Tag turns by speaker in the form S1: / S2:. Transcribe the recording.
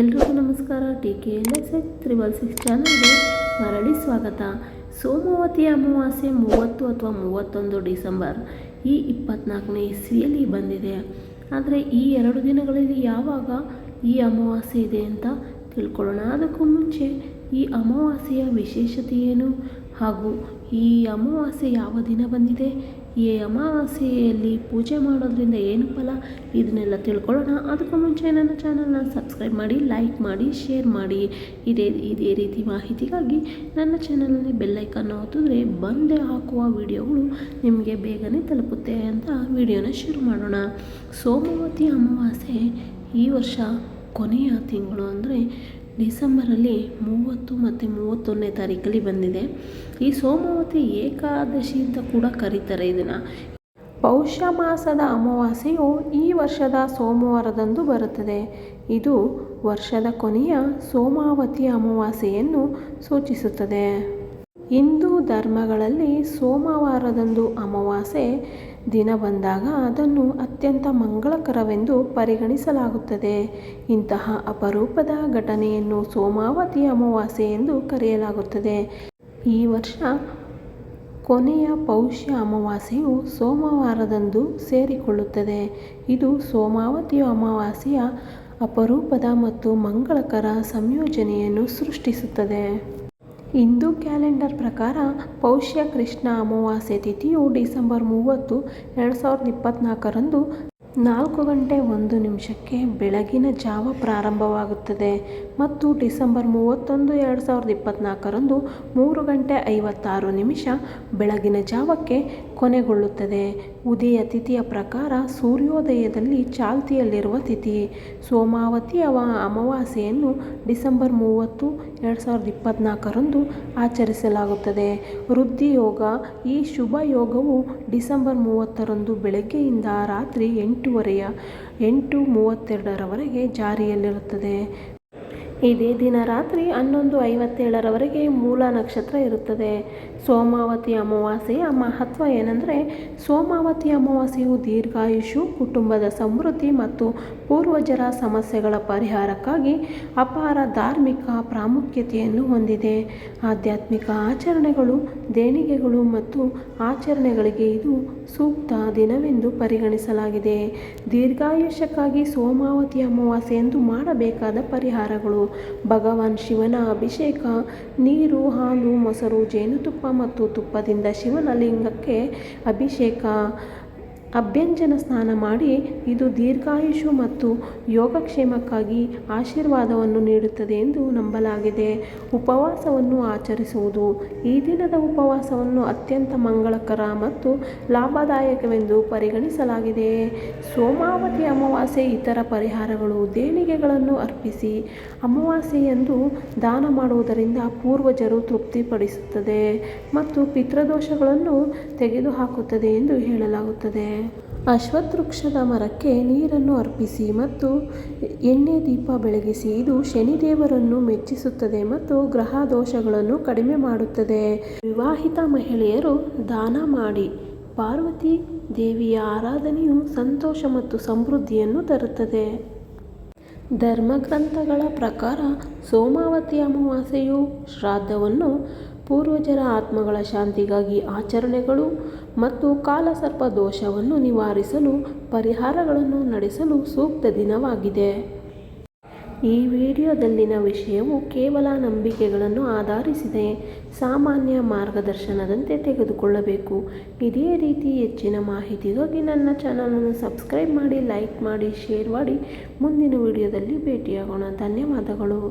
S1: ಎಲ್ರಿಗೂ ನಮಸ್ಕಾರ. T K L S H triple six ಚಾನಲ್ಗೆ ಮರಳಿ ಸ್ವಾಗತ. ಸೋಮವತಿ ಅಮಾವಾಸ್ಯೆ ಮೂವತ್ತು ಅಥವಾ ಮೂವತ್ತೊಂದು ಡಿಸೆಂಬರ್ ಈ ಇಪ್ಪತ್ನಾಲ್ಕನೇ ಇಸ್ವಿಯಲ್ಲಿ ಬಂದಿದೆ. ಆದರೆ ಈ ಎರಡು ದಿನಗಳಲ್ಲಿ ಯಾವಾಗ ಈ ಅಮಾವಾಸ್ಯೆ ಇದೆ ಅಂತ ತಿಳ್ಕೊಳ್ಳೋಣ. ಅದಕ್ಕೂ ಮುಂಚೆ ಈ ಅಮಾವಾಸ್ಯೆಯ ವಿಶೇಷತೆ ಏನು? ಹಾಗೂ ಈ ಅಮಾವಾಸ್ಯೆ ಯಾವ ದಿನ ಬಂದಿದೆ? ಈ ಅಮಾವಾಸ್ಯೆಯಲ್ಲಿ ಪೂಜೆ ಮಾಡೋದ್ರಿಂದ ಏನು ಫಲ? ಇದನ್ನೆಲ್ಲ ತಿಳ್ಕೊಳ್ಳೋಣ. ಅದಕ್ಕೂ ಮುಂಚೆ ನನ್ನ ಚಾನಲ್ನ ಸಬ್ಸ್ಕ್ರೈಬ್ ಮಾಡಿ, ಲೈಕ್ ಮಾಡಿ, ಶೇರ್ ಮಾಡಿ. ಇದೇ ಇದೇ ರೀತಿ ಮಾಹಿತಿಗಾಗಿ ನನ್ನ ಚಾನಲಲ್ಲಿ ಬೆಲ್ಲೈಕನ್ನು ಒತ್ತಿದ್ರೆ ಬಂದೇ ಹಾಕುವ ವಿಡಿಯೋಗಳು ನಿಮಗೆ ಬೇಗನೆ ತಲುಪುತ್ತೆ ಅಂತ ವಿಡಿಯೋನ ಶುರು ಮಾಡೋಣ. ಸೋಮವತಿ ಅಮಾವಾಸ್ಯೆ ಈ ವರ್ಷ ಕೊನೆಯ ತಿಂಗಳು ಅಂದರೆ ಡಿಸೆಂಬರಲ್ಲಿ ಮೂವತ್ತು ಮತ್ತು ಮೂವತ್ತೊಂದನೇ ತಾರೀಕಲ್ಲಿ ಬಂದಿದೆ. ಈ ಸೋಮವತಿ ಏಕಾದಶಿ ಅಂತ ಕೂಡ ಕರೀತಾರೆ ಇದನ್ನು ಪೌಷ ಮಾಸದ ಅಮಾವಾಸ್ಯೆಯು ಈ ವರ್ಷದ ಸೋಮವಾರದಂದು ಬರುತ್ತದೆ. ಇದು ವರ್ಷದ ಕೊನೆಯ ಸೋಮಾವತಿ ಅಮಾವಾಸ್ಯೆಯನ್ನು ಸೂಚಿಸುತ್ತದೆ. ಹಿಂದೂ ಧರ್ಮಗಳಲ್ಲಿ ಸೋಮವಾರದಂದು ಅಮಾವಾಸ್ಯೆ ದಿನ ಬಂದಾಗ ಅದನ್ನು ಅತ್ಯಂತ ಮಂಗಳಕರವೆಂದು ಪರಿಗಣಿಸಲಾಗುತ್ತದೆ. ಇಂತಹ ಅಪರೂಪದ ಘಟನೆಯನ್ನು ಸೋಮಾವತಿ ಅಮಾವಾಸ್ಯೆ ಎಂದು ಕರೆಯಲಾಗುತ್ತದೆ. ಈ ವರ್ಷ ಕೊನೆಯ ಪೌಷ್ಯ ಅಮಾವಾಸ್ಯೆಯು ಸೋಮವಾರದಂದು ಸೇರಿಕೊಳ್ಳುತ್ತದೆ. ಇದು ಸೋಮಾವತಿ ಅಮಾವಾಸ್ಯೆಯ ಅಪರೂಪದ ಮತ್ತು ಮಂಗಳಕರ ಸಂಯೋಜನೆಯನ್ನು ಸೃಷ್ಟಿಸುತ್ತದೆ. ಹಿಂದೂ ಕ್ಯಾಲೆಂಡರ್ ಪ್ರಕಾರ ಪೌಷ್ಯ ಕೃಷ್ಣ ಅಮಾವಾಸ್ಯೆ ತಿಥಿಯು ಡಿಸೆಂಬರ್ ಮೂವತ್ತು, ಎರಡು ಸಾವಿರದ ಇಪ್ಪತ್ತ್ನಾಲ್ಕರಂದು ನಾಲ್ಕು ಗಂಟೆ ಒಂದು ನಿಮಿಷಕ್ಕೆ ಬೆಳಗಿನ ಜಾವ ಪ್ರಾರಂಭವಾಗುತ್ತದೆ ಮತ್ತು ಡಿಸೆಂಬರ್ ಮೂವತ್ತೊಂದು, ಎರಡು ಸಾವಿರದ ಇಪ್ಪತ್ತ್ನಾಲ್ಕರಂದು ಮೂರು ಗಂಟೆ ಐವತ್ತಾರು ನಿಮಿಷ ಬೆಳಗಿನ ಜಾವಕ್ಕೆ ಕೊನೆಗೊಳ್ಳುತ್ತದೆ. ಉದಯ ತಿಥಿಯ ಪ್ರಕಾರ ಸೂರ್ಯೋದಯದಲ್ಲಿ ಚಾಲ್ತಿಯಲ್ಲಿರುವ ತಿಥಿ. ಸೋಮಾವತಿ ಅವ ಅಮಾವಾಸ್ಯೆಯನ್ನು ಡಿಸೆಂಬರ್ ಮೂವತ್ತು, ಎರಡು ಸಾವಿರದ ಇಪ್ಪತ್ತ್ನಾಲ್ಕರಂದು ಆಚರಿಸಲಾಗುತ್ತದೆ. ವೃದ್ಧಿ ಯೋಗ ಈ ಶುಭ ಯೋಗವು ಡಿಸೆಂಬರ್ ಮೂವತ್ತರಂದು ಬೆಳಗ್ಗೆಯಿಂದ ರಾತ್ರಿ ಎಂಟೂವರೆಯ, ಎಂಟು ಮೂವತ್ತೆರಡರವರೆಗೆ ಜಾರಿಯಲ್ಲಿರುತ್ತದೆ. ಇದೇ ದಿನ ರಾತ್ರಿ ಹನ್ನೊಂದು ಐವತ್ತೇಳರವರೆಗೆ ಮೂಲ ನಕ್ಷತ್ರ ಇರುತ್ತದೆ. ಸೋಮಾವತಿ ಅಮಾವಾಸ್ಯೆಯ ಮಹತ್ವ ಏನೆಂದರೆ, ಸೋಮಾವತಿ ಅಮಾವಾಸ್ಯೆಯು ದೀರ್ಘಾಯುಷು, ಕುಟುಂಬದ ಸಮೃದ್ಧಿ ಮತ್ತು ಪೂರ್ವಜರ ಸಮಸ್ಯೆಗಳ ಪರಿಹಾರಕ್ಕಾಗಿ ಅಪಾರ ಧಾರ್ಮಿಕ ಪ್ರಾಮುಖ್ಯತೆಯನ್ನು ಹೊಂದಿದೆ. ಆಧ್ಯಾತ್ಮಿಕ ಆಚರಣೆಗಳು, ದೇಣಿಗೆಗಳು ಮತ್ತು ಆಚರಣೆಗಳಿಗೆ ಇದು ಸೂಕ್ತ ದಿನವೆಂದು ಪರಿಗಣಿಸಲಾಗಿದೆ. ದೀರ್ಘಾಯುಷ್ಯಕ್ಕಾಗಿ ಸೋಮಾವತಿ ಅಮಾವಾಸ್ಯೆ ಎಂದು ಮಾಡಬೇಕಾದ ಪರಿಹಾರಗಳು. ಭಗವಾನ್ ಶಿವನ ಅಭಿಷೇಕ. ನೀರು ಹಾಲು ಮೊಸರು ಜೇನುತುಪ್ಪ ಮತ್ತು ತುಪ್ಪದಿಂದ ಶಿವನ ಲಿಂಗಕ್ಕೆ ಅಭಿಷೇಕ. ಅಭ್ಯಂಜನ ಸ್ನಾನ ಮಾಡಿ ಇದು ದೀರ್ಘಾಯುಷು ಮತ್ತು ಯೋಗಕ್ಷೇಮಕ್ಕಾಗಿ ಆಶೀರ್ವಾದವನ್ನು ನೀಡುತ್ತದೆ ಎಂದು ನಂಬಲಾಗಿದೆ. ಉಪವಾಸವನ್ನು ಆಚರಿಸುವುದು. ಈ ದಿನದ ಉಪವಾಸವನ್ನು ಅತ್ಯಂತ ಮಂಗಳಕರ ಮತ್ತು ಲಾಭದಾಯಕವೆಂದು ಪರಿಗಣಿಸಲಾಗಿದೆ. ಸೋಮಾವತಿ ಅಮಾವಾಸ್ಯೆ ಇತರ ಪರಿಹಾರಗಳು ದೇಣಿಗೆಗಳನ್ನು ಅರ್ಪಿಸಿ ಅಮಾವಾಸ್ಯೆಯಂದು ದಾನ ಮಾಡುವುದರಿಂದ ಪೂರ್ವಜರು ತೃಪ್ತಿಪಡಿಸುತ್ತದೆ ಮತ್ತು ಪಿತೃದೋಷಗಳನ್ನು ತೆಗೆದುಹಾಕುತ್ತದೆ ಎಂದು ಹೇಳಲಾಗುತ್ತದೆ. ಅಶ್ವತ್ಥವೃಕ್ಷದ ಮರಕ್ಕೆ ನೀರನ್ನು ಅರ್ಪಿಸಿ ಮತ್ತು ಎಣ್ಣೆ ದೀಪ ಬೆಳಗಿಸಿ ಇದು ಶನಿದೇವರನ್ನು ಮೆಚ್ಚಿಸುತ್ತದೆ ಮತ್ತು ಗ್ರಹ ದೋಷಗಳನ್ನು ಕಡಿಮೆ ಮಾಡುತ್ತದೆ. ವಿವಾಹಿತ ಮಹಿಳೆಯರು ದಾನ ಮಾಡಿ, ಪಾರ್ವತಿ ದೇವಿಯ ಆರಾಧನೆಯು ಸಂತೋಷ ಮತ್ತು ಸಮೃದ್ಧಿಯನ್ನು ತರುತ್ತದೆ. ಧರ್ಮಗ್ರಂಥಗಳ ಪ್ರಕಾರ ಸೋಮಾವತಿ ಅಮಾವಾಸ್ಯೆಯು ಶ್ರಾದ್ದವನ್ನು ಪೂರ್ವಜರ ಆತ್ಮಗಳ ಶಾಂತಿಗಾಗಿ ಆಚರಣೆಗಳು ಮತ್ತು ಕಾಲಸರ್ಪ ದೋಷವನ್ನು ನಿವಾರಿಸಲು ಪರಿಹಾರಗಳನ್ನು ನಡೆಸಲು ಸೂಕ್ತ ದಿನವಾಗಿದೆ. ಈ ವಿಡಿಯೋದಲ್ಲಿನ ವಿಷಯವು ಕೇವಲ ನಂಬಿಕೆಗಳನ್ನು ಆಧರಿಸಿದೆ. ಸಾಮಾನ್ಯ ಮಾರ್ಗದರ್ಶನದಂತೆ ತೆಗೆದುಕೊಳ್ಳಬೇಕು. ಇದೇ ರೀತಿ ಹೆಚ್ಚಿನ ಮಾಹಿತಿಗಾಗಿ ನನ್ನ ಚಾನಲನ್ನು ಸಬ್ಸ್ಕ್ರೈಬ್ ಮಾಡಿ, ಲೈಕ್ ಮಾಡಿ, ಶೇರ್ ಮಾಡಿ. ಮುಂದಿನ ವಿಡಿಯೋದಲ್ಲಿ ಭೇಟಿಯಾಗೋಣ. ಧನ್ಯವಾದಗಳು.